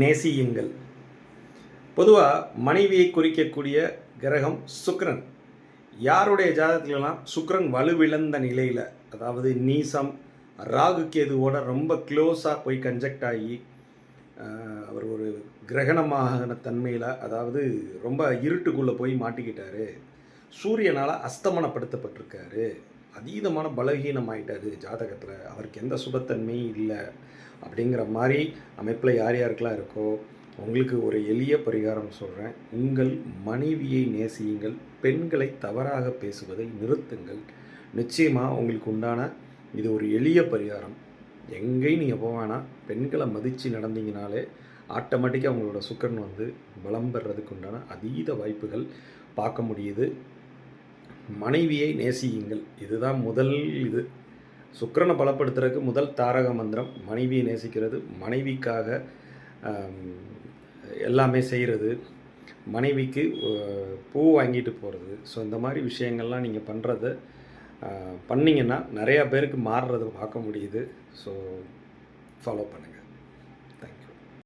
நேசியுங்கள். பொதுவாக மனைவியை குறிக்கக்கூடிய கிரகம் சுக்ரன் யாருடைய ஜாதகத்திலலாம் சுக்கிரன் வலுவிழந்த நிலையில் அதாவது நீசம் ராகு கேதுவோட ரொம்ப க்ளோஸாக போய் கன்ஜெக்ட் ஆகி அவர் ஒரு கிரகணமாகன தன்மையில் அதாவது ரொம்ப இருட்டுக்குள்ளே போய் மாட்டிக்கிட்டாரு. சூரியனால் அஸ்தமனப்படுத்தப்பட்டிருக்காரு. அதீதமான பலகீனம் ஆயிட்டாரு ஜாதகத்தில். அவருக்கு எந்த சுபத்தன்மையும் இல்லை அப்படிங்கிற மாதிரி அமைப்பில் யார் யாருக்கெல்லாம் இருக்கோ உங்களுக்கு ஒரு எளிய பரிகாரம் சொல்கிறேன் உங்கள் மனைவியை நேசியுங்கள். பெண்களை தவறாக பேசுவதை நிறுத்துங்கள். நிச்சயமாக உங்களுக்கு உண்டான இது ஒரு எளிய பரிகாரம். எங்கேயும் நீங்கள் போவேனா பெண்களை மதித்து நடந்தீங்கனாலே ஆட்டோமேட்டிக்காக உங்களோட சுக்கரன் வந்து பலம் பெறதுக்கு உண்டான அதீத வாய்ப்புகள் பார்க்க முடியுது. மனைவியை நேசியுங்கள். இதுதான் முதல் இது. சுக்கரனை பலப்படுத்துறதுக்கு முதல் தாரக மந்திரம். மனைவியை நேசிக்கிறது. மனைவிக்காக எல்லாமே செய்கிறது மனைவிக்கு பூ வாங்கிட்டு போகிறது ஸோ இந்த மாதிரி விஷயங்கள்லாம் நீங்கள் பண்ணுறத பண்ணிங்கன்னா நிறையா பேருக்கு மாறுறதை பார்க்க முடியுது. ஸோ ஃபாலோ பண்ணுங்கள்